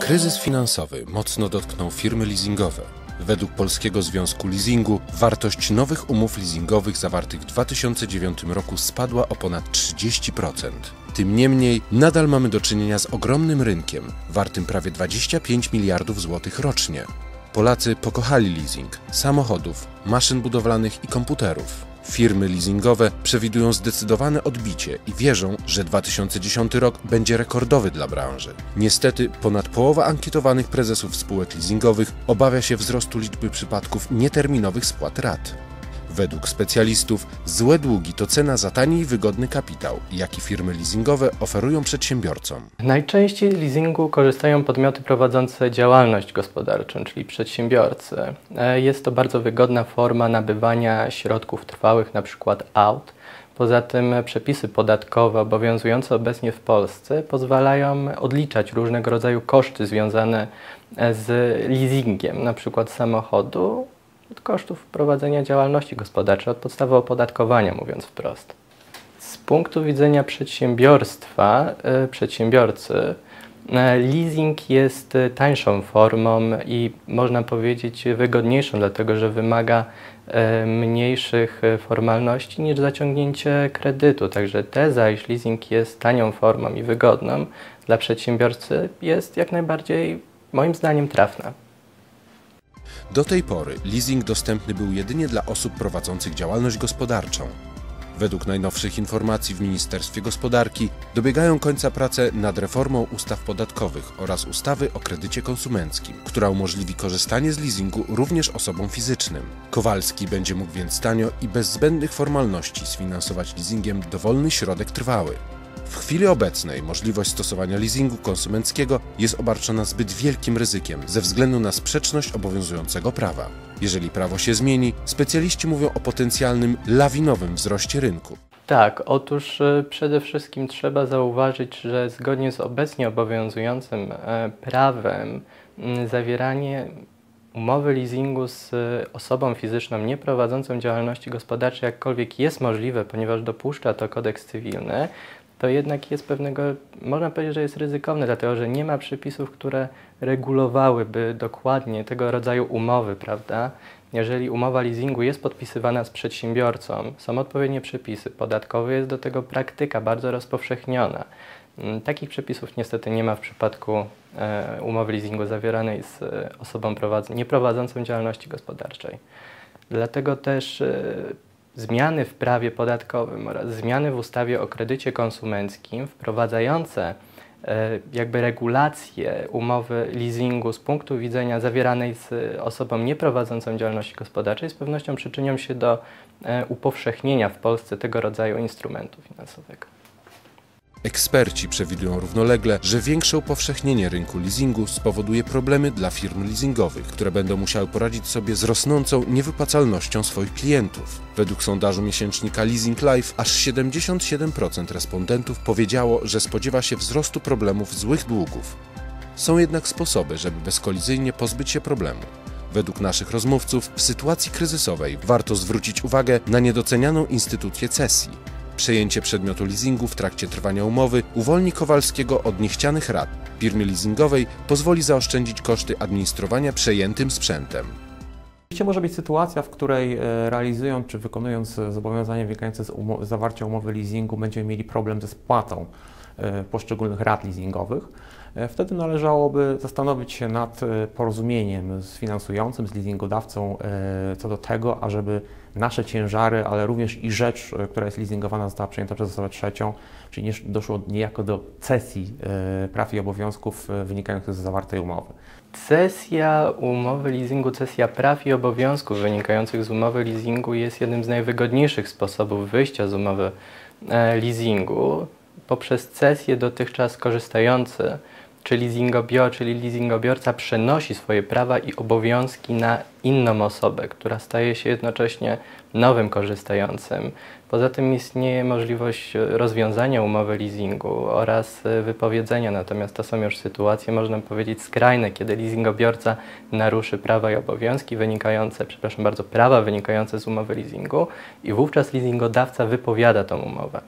Kryzys finansowy mocno dotknął firmy leasingowe. Według Polskiego Związku Leasingu wartość nowych umów leasingowych zawartych w 2009 roku spadła o ponad 30%. Tym niemniej nadal mamy do czynienia z ogromnym rynkiem, wartym prawie 25 miliardów złotych rocznie. Polacy pokochali leasing samochodów, maszyn budowlanych i komputerów. Firmy leasingowe przewidują zdecydowane odbicie i wierzą, że 2010 rok będzie rekordowy dla branży. Niestety, ponad połowa ankietowanych prezesów spółek leasingowych obawia się wzrostu liczby przypadków nieterminowych spłat rat. Według specjalistów złe długi to cena za tani i wygodny kapitał, jaki firmy leasingowe oferują przedsiębiorcom. Najczęściej z leasingu korzystają podmioty prowadzące działalność gospodarczą, czyli przedsiębiorcy. E, jest to bardzo wygodna forma nabywania środków trwałych, np. aut. Poza tym przepisy podatkowe obowiązujące obecnie w Polsce pozwalają odliczać różnego rodzaju koszty związane z leasingiem, np. samochodu od kosztów prowadzenia działalności gospodarczej, od podstawy opodatkowania, mówiąc wprost. Z punktu widzenia przedsiębiorstwa, e, przedsiębiorcy, e, leasing jest tańszą formą i można powiedzieć wygodniejszą, dlatego że wymaga mniejszych formalności niż zaciągnięcie kredytu. Także teza, iż leasing jest tanią formą i wygodną dla przedsiębiorcy jest jak najbardziej moim zdaniem trafna. Do tej pory leasing dostępny był jedynie dla osób prowadzących działalność gospodarczą. Według najnowszych informacji w Ministerstwie Gospodarki dobiegają końca prace nad reformą ustaw podatkowych oraz ustawy o kredycie konsumenckim, która umożliwi korzystanie z leasingu również osobom fizycznym. Kowalski będzie mógł więc tanio i bez zbędnych formalności sfinansować leasingiem dowolny środek trwały. W chwili obecnej możliwość stosowania leasingu konsumenckiego jest obarczona zbyt wielkim ryzykiem ze względu na sprzeczność obowiązującego prawa. Jeżeli prawo się zmieni, specjaliści mówią o potencjalnym lawinowym wzroście rynku. Tak, otóż e, przede wszystkim trzeba zauważyć, że zgodnie z obecnie obowiązującym e, prawem zawieranie umowy leasingu z osobą fizyczną nieprowadzącą działalności gospodarczej jakkolwiek jest możliwe, ponieważ dopuszcza to kodeks cywilny, to jednak jest pewnego, można powiedzieć, że jest ryzykowne, dlatego że nie ma przepisów, które regulowałyby dokładnie tego rodzaju umowy, prawda? Jeżeli umowa leasingu jest podpisywana z przedsiębiorcą, są odpowiednie przepisy podatkowe, jest do tego praktyka bardzo rozpowszechniona. Mm, takich przepisów niestety nie ma w przypadku e, umowy leasingu zawieranej z e, osobą nieprowadzącą działalności gospodarczej. Dlatego też e, zmiany w prawie podatkowym oraz zmiany w ustawie o kredycie konsumenckim wprowadzające e, jakby regulacje umowy leasingu z punktu widzenia zawieranej z osobą nieprowadzącą działalności gospodarczej z pewnością przyczynią się do e, upowszechnienia w Polsce tego rodzaju instrumentu finansowego. Eksperci przewidują równolegle, że większe upowszechnienie rynku leasingu spowoduje problemy dla firm leasingowych, które będą musiały poradzić sobie z rosnącą niewypłacalnością swoich klientów. Według sondażu miesięcznika Leasing Life aż 77% respondentów powiedziało, że spodziewa się wzrostu problemów złych długów. Są jednak sposoby, żeby bezkolizyjnie pozbyć się problemu. Według naszych rozmówców, w sytuacji kryzysowej warto zwrócić uwagę na niedocenianą instytucję cesji, Przejęcie przedmiotu leasingu w trakcie trwania umowy uwolni Kowalskiego od niechcianych rad. Firmie leasingowej pozwoli zaoszczędzić koszty administrowania przejętym sprzętem. Oczywiście może być sytuacja, w której e, realizując czy wykonując zobowiązania wynikające z zawarcia umowy leasingu będziemy mieli problem ze spłatą poszczególnych rat leasingowych. E, wtedy należałoby zastanowić się nad porozumieniem z finansującym, z leasingodawcą co do tego, ażeby nasze ciężary, ale również i rzecz, e, która jest leasingowana, została przejęta przez osobę trzecią, czyli nie, doszło niejako do cesji e, praw i obowiązków e, wynikających z zawartej umowy. Cesja umowy leasingu, cesja praw i obowiązków wynikających z umowy leasingu jest jednym z najwygodniejszych sposobów wyjścia z umowy leasingu. Poprzez cesję dotychczas korzystający czy leasingobior, czyli leasingobiorca przenosi swoje prawa i obowiązki na inną osobę, która staje się jednocześnie nowym korzystającym. Poza tym istnieje możliwość rozwiązania umowy leasingu oraz wypowiedzenia, natomiast to są już sytuacje, można powiedzieć, skrajne, kiedy leasingobiorca naruszy prawa i obowiązki wynikające, przepraszam bardzo, prawa wynikające z umowy leasingu i wówczas leasingodawca wypowiada tą umowę.